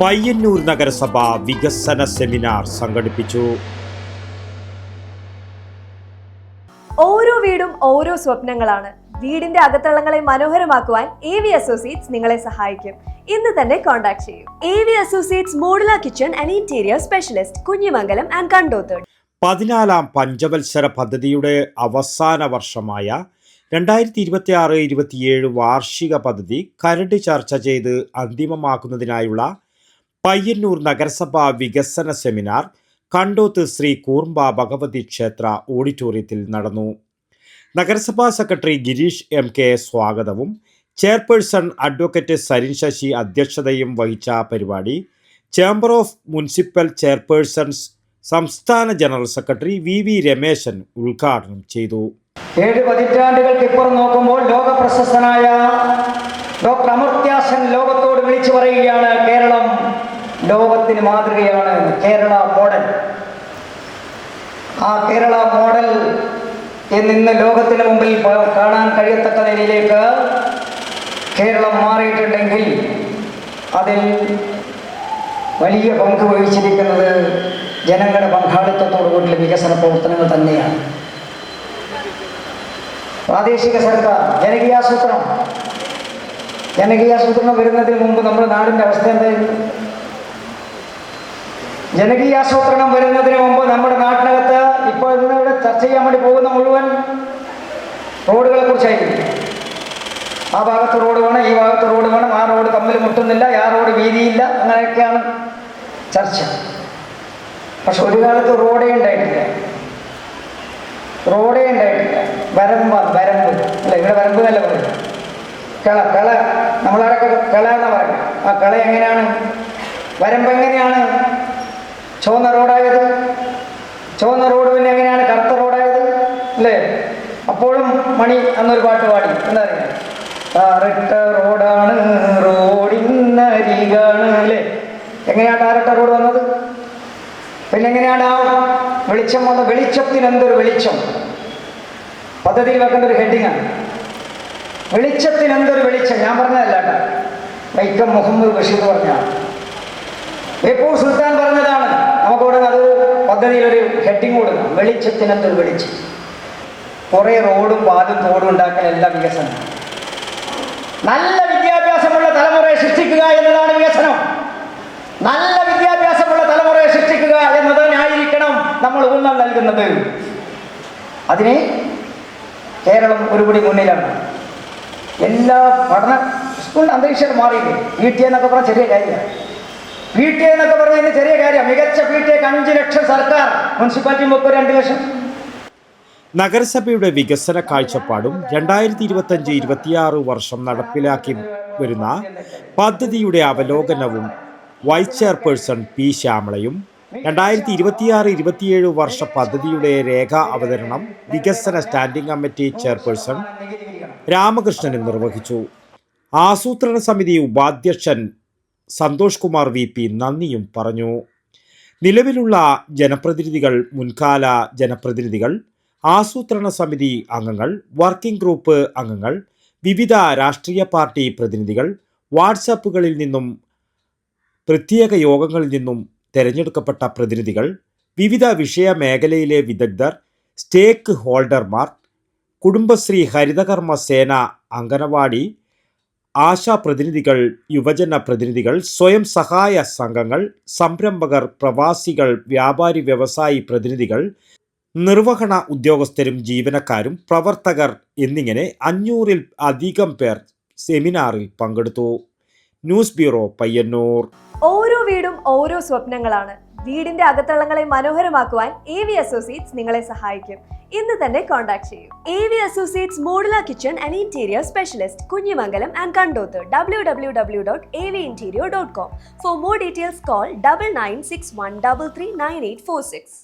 പയ്യന്നൂർ നഗരസഭ വികസന സെമിനാർ സംഘടിപ്പിച്ചു. ഓരോ വീടും ഓരോ സ്വപ്നങ്ങളാണ്. വീടിന്റെ അകത്തളങ്ങളെ മനോഹരമാക്കുവാൻ എ വി അസോസിയേറ്റ്സ് നിങ്ങളെ സഹായിക്കും. ഇന്ന് തന്നെ കോൺടാക്ട് ചെയ്യൂ. A V associates modular kitchen and interior specialist Kunhimangalam and കണ്ടോത്തേഡ് പതിനാലാം പഞ്ചവത്സര പദ്ധതിയുടെ അവസാന വർഷമായ രണ്ടായിരത്തി ഇരുപത്തി ആറ് ഇരുപത്തിയേഴ് വാർഷിക പദ്ധതി കരട് ചർച്ച ചെയ്ത് അന്തിമമാക്കുന്നതിനായുള്ള പയ്യന്നൂർ നഗരസഭാ വികസന സെമിനാർ കണ്ടോത്ത് ശ്രീ കൂർമ്പ ഭഗവതി ക്ഷേത്ര ഓഡിറ്റോറിയത്തിൽ നടന്നു. നഗരസഭാ സെക്രട്ടറി ഗിരീഷ് എം കെ സ്വാഗതവും ചെയർപേഴ്സൺ അഡ്വക്കേറ്റ് സരിൻ ശശി അധ്യക്ഷതയും വഹിച്ച പരിപാടി ചേംബർ ഓഫ് മുനിസിപ്പൽ ചെയർപേഴ്സൺസ് സംസ്ഥാന general secretary V V Rameshan ഉദ്ഘാടനം ചെയ്തു. ഏഴ് പതിറ്റാണ്ടുകൾക്കിപ്പുറം നോക്കുമ്പോൾ ലോക പ്രശസ്തനായ ഡോക്ടർ അമർത്യാസൻ ലോകത്തോട് വിളിച്ചു പറയുകയാണ് ലോകത്തിന് മാതൃകയാണ് കേരള മോഡൽ. ആ കേരള മോഡൽ എന്നിന്ന് ലോകത്തിന് മുമ്പിൽ കാണാൻ കഴിയത്തക്ക നിലയിലേക്ക് കേരളം മാറിയിട്ടുണ്ടെങ്കിൽ അതിൽ വലിയ പങ്ക് വഹിച്ചിരിക്കുന്നത് ജനങ്ങളുടെ പങ്കാളിത്തത്തോടു കൂടിയുള്ള വികസന പ്രവർത്തനങ്ങൾ തന്നെയാണ്. പ്രാദേശിക സർക്കാർ ജനകീയാസൂത്രണം. ജനകീയാസൂത്രണം വരുന്നതിന് മുമ്പ് നമ്മുടെ നാടിന്റെ അവസ്ഥ എന്തായിരുന്നു? ജനകീയാസൂത്രണം വരുന്നതിന് മുമ്പ് നമ്മുടെ നാട്ടിനകത്ത് ഇപ്പോൾ ഇന്ന് ഇവിടെ ചർച്ച ചെയ്യാൻ വേണ്ടി പോകുന്ന മുഴുവൻ റോഡുകളെ കുറിച്ചായിരിക്കും ആ ഭാഗത്ത് റോഡ് വേണം ഈ ഭാഗത്ത് റോഡ് വേണം ആ റോഡ് തമ്മിൽ മുട്ടുന്നില്ല ആ റോഡ് വീതിയില്ല അങ്ങനെയൊക്കെയാണ് ചർച്ച. പക്ഷെ ഒരു കാലത്ത് റോഡേ ഉണ്ടായിട്ടില്ല. റോഡേ ഉണ്ടായിട്ടില്ല. വരമ്പ വരമ്പ് അല്ല? ഇവിടെ വരമ്പ് എന്നല്ല പറയും കള കള. നമ്മളാരൊക്കെ കള എന്നാ പറയും. ആ കള എങ്ങനെയാണ്? വരമ്പ് എങ്ങനെയാണ്? ചുവന്ന റോഡായത്? ചുവന്ന റോഡ് പിന്നെ എങ്ങനെയാണ്? കറുത്ത റോഡായത്? അല്ലേ? അപ്പോഴും മണി എന്നൊരു പാട്ട് പാടി. എന്താ റോഡിനരികാണ് അല്ലേ? എങ്ങനെയാണ് ആരട്ട റോഡ് വന്നത്? പിന്നെ എങ്ങനെയാണ് ആ വെളിച്ചം വന്ന വെളിച്ചത്തിന് എന്തൊരു വെളിച്ചം? പദ്ധതിയിൽ വെക്കേണ്ട ഒരു ഹെഡിങ്ങാണ് വെളിച്ചത്തിന് എന്തൊരു വെളിച്ചം? ഞാൻ പറഞ്ഞതല്ല കേട്ടോ വൈക്കം മുഹമ്മദ് ബഷീർ പറഞ്ഞ ബേപ്പൂർ സുൽത്താൻ പദ്ധതിയിൽ ഒരു ഹെഡിങ് കൊടുക്കണം. വെളിച്ചത്തിനത്തിൽ വെളിച്ചം. കുറേ റോഡും പാലും തോടും ഉണ്ടാക്കലല്ല വികസനം. നല്ല വിദ്യാഭ്യാസമുള്ള തലമുറയെ സൃഷ്ടിക്കുക എന്നതാണ് വികസനം. നല്ല വിദ്യാഭ്യാസമുള്ള തലമുറയെ സൃഷ്ടിക്കുക എന്നതിനായിരിക്കണം നമ്മൾ ഊന്നൽ നൽകുന്നത്. അതിന് കേരളം ഒരുപടി മുന്നിലാണ്. എല്ലാ പഠന സ്കൂളിന്റെ അന്തരീക്ഷം മാറിയില്ലേ? വീട്ടിൽ എന്നൊക്കെ പറഞ്ഞാൽ ചെറിയ കാര്യമാണ്. പി ടി എ എന്നൊക്കെ പറഞ്ഞാൽ ഇതിന് ചെറിയ കാര്യം. മികച്ച പി ടി എക്ക് അഞ്ച് ലക്ഷം സർക്കാർ. മുനിസിപ്പാലിറ്റി മുപ്പത് രണ്ട് ലക്ഷം. നഗരസഭയുടെ വികസന കാഴ്ചപ്പാടും രണ്ടായിരത്തി ഇരുപത്തഞ്ച് ഇരുപത്തിയാറ് വർഷം നടപ്പിലാക്കി വരുന്ന പദ്ധതിയുടെ അവലോകനവും വൈസ് ചെയർപേഴ്സൺ പി ശ്യാമളയും രണ്ടായിരത്തി ഇരുപത്തിയാറ് ഇരുപത്തിയേഴ് വർഷ പദ്ധതിയുടെ രേഖ അവതരണം വികസന സ്റ്റാൻഡിംഗ് കമ്മിറ്റി ചെയർപേഴ്സൺ രാമകൃഷ്ണനും നിർവഹിച്ചു. ആസൂത്രണ സമിതി ഉപാധ്യക്ഷൻ സന്തോഷ് കുമാർ വി പി നന്ദിയും പറഞ്ഞു. നിലവിലുള്ള ജനപ്രതിനിധികൾ മുൻകാല ജനപ്രതിനിധികൾ ആസൂത്രണ സമിതി അംഗങ്ങൾ വർക്കിംഗ് ഗ്രൂപ്പ് അംഗങ്ങൾ വിവിധ രാഷ്ട്രീയ പാർട്ടി പ്രതിനിധികൾ വാട്സാപ്പുകളിൽ നിന്നും പ്രത്യേക യോഗങ്ങളിൽ നിന്നും തിരഞ്ഞെടുക്കപ്പെട്ട പ്രതിനിധികൾ വിവിധ വിഷയ മേഖലയിലെ വിദഗ്ധർ സ്റ്റേക്ക് ഹോൾഡർമാർ കുടുംബശ്രീ ഹരിതകർമ്മ സേന അംഗനവാടി ആശാ പ്രതിനിധികൾ യുവജന പ്രതിനിധികൾ സ്വയം സഹായ സംഘങ്ങൾ സംരംഭകർ പ്രവാസികൾ വ്യാപാരി വ്യവസായി പ്രതിനിധികൾ നിർവഹണ ഉദ്യോഗസ്ഥരും ജീവനക്കാരും പ്രവർത്തകർ എന്നിങ്ങനെ അഞ്ഞൂറിൽ അധികം പേർ സെമിനാറിൽ പങ്കെടുത്തു. News bureau Payyanur. ഓരോ വീടും ഓരോ സ്വപ്നങ്ങളാണ്. വീടിന്റെ അകത്തളങ്ങളെ മനോഹരമാക്കുവാൻ എ വി അസോസിയേറ്റ്സ് നിങ്ങളെ സഹായിക്കും. ഇന്ന് തന്നെ കോൺടാക്ട് ചെയ്യൂ. A V associates modular kitchen and interior specialist Kunhimangalam and Kandoth W W W dot A V interior dot com for more details call double nine six one double three nine eight four six